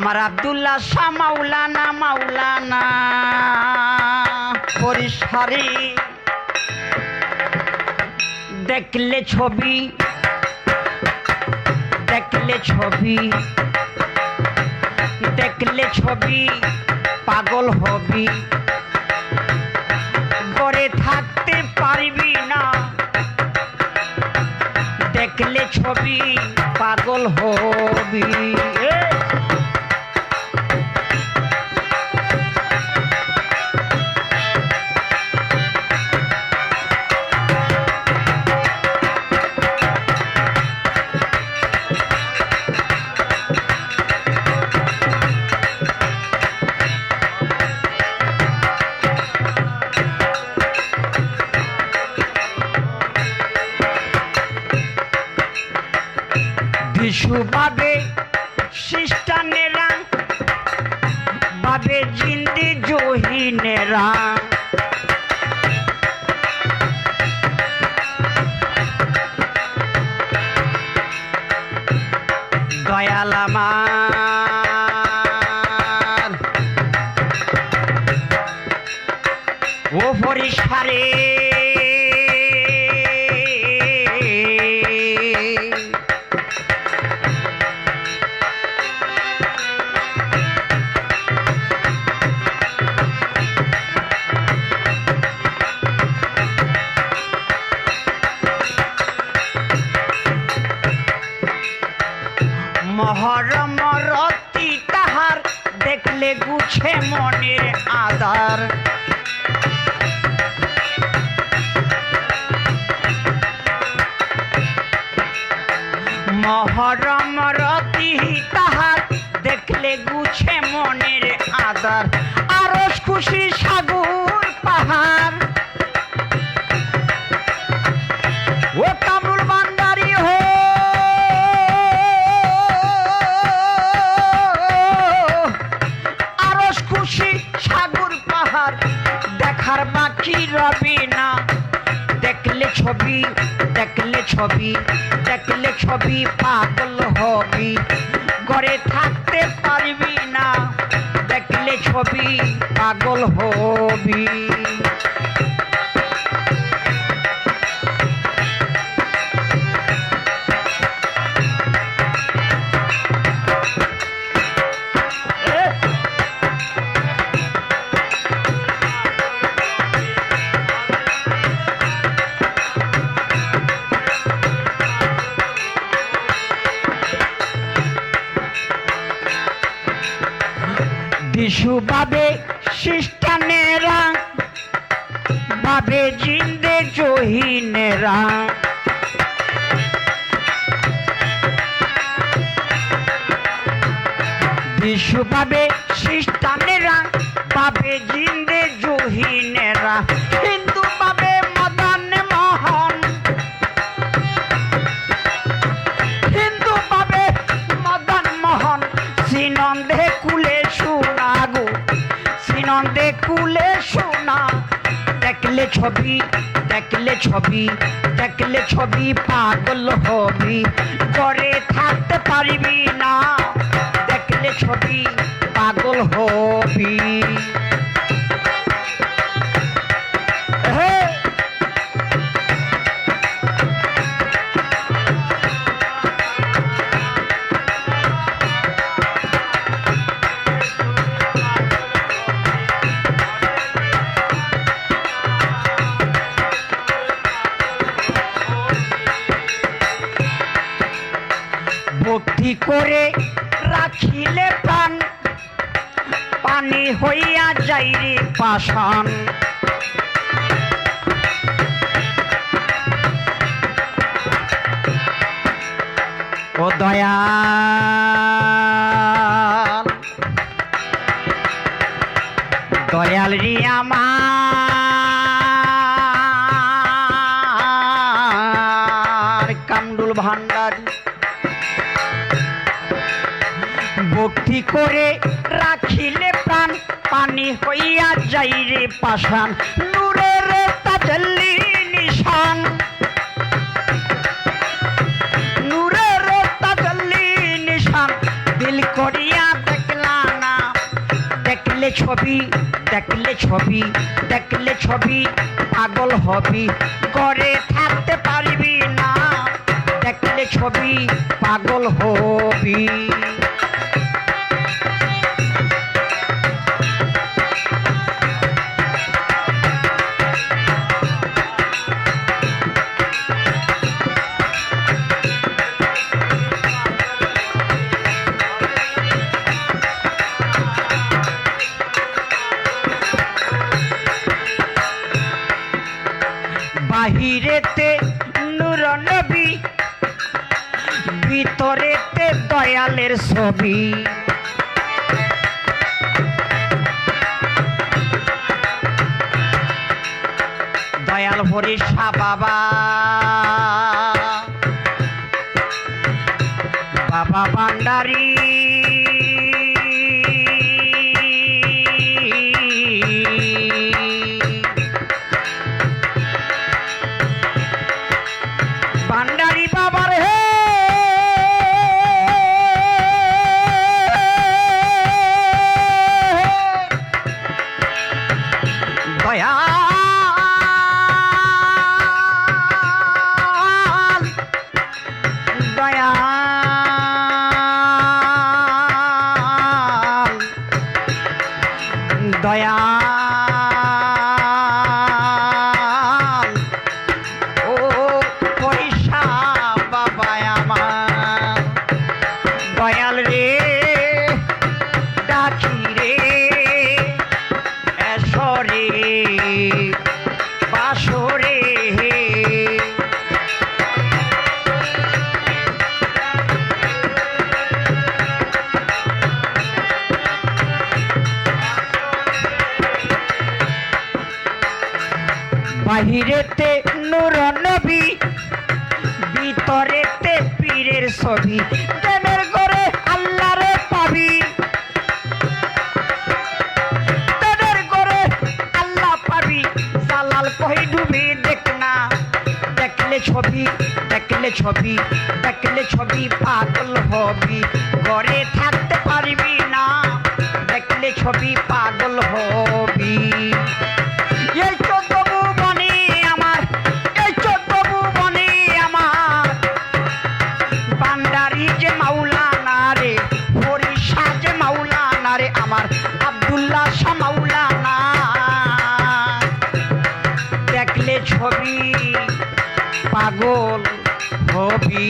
আমার আব্দুল্লাহ শাহ মাওলানা মাওলানা। পরিসারি দেখলে ছবি দেখলে ছবি দেখলে ছবি, পাগল হবি। গড়ে থাকতে পারবি না। দেখলে ছবি, পাগল হবি। এ! বিশু বাবে জিন্দি জহিনেরা দয়াল মহরম রতি তাহার, দেখলে গুছে মনের আদার মহরম রতি তাহার, দেখলে গুছে মনের আদার আরস খুশি সাগর পাহাড় ছবি, দেখলে ছবি দেখলে ছবি, পাগল হবি। ঘরে থাকতে পারবি না, দেখলে ছবি, পাগল হবি। বিশু বাবে খ্রিস্টানেরা বাবে জিন্দে জহিনেরা। বিশু বাবে খ্রিস্টানেরা বাবে জিন্দে জহিনেরা। হিন্দু বাবে মদন মোহন। হিন্দু পাবে মদন মোহন। শ্রীনন্দে শোনা দেখলে ছবি দেখলে ছবি দেখলে ছবি, পাগল হবি। ঘরে থাকতে পারবি না। দেখলে ছবি ভক্তি করে রাখিলে প্রাণ। পানি হইয়া যাই রে পাষাণ। ও দয়াল দয়াল রে আমার। করে রাখিলে প্রাণ, পানি হইয়া যাই রে পাষাণ। নূরের তাজল্লি নিশান। নূরের তাজল্লি নিশান। দিল করিয়া দেখলে ছবি দেখলে ছবি দেখলে ছবি, পাগল হবি। ঘরে থাকতে পারবি না। দেখলে ছবি, পাগল হবি। বাহিরেতে নূর নবী ভিতরেতে দয়ালের ছবি। দয়াল হরিষা বাবা বাবা ভান্ডারী। দয়াল বাসরে বাহিরেতে নূর নবী ভিতরেতে পীরের ছবি। কই ডুবি দেখ না। দেখলে ছবি দেখলে ছবি দেখলে ছবি পাগল হবি। ঘরে থাকতে পারবি না, দেখলে ছবি পাগল হবি। এই চোদ্দ ছবি পাগল হবি।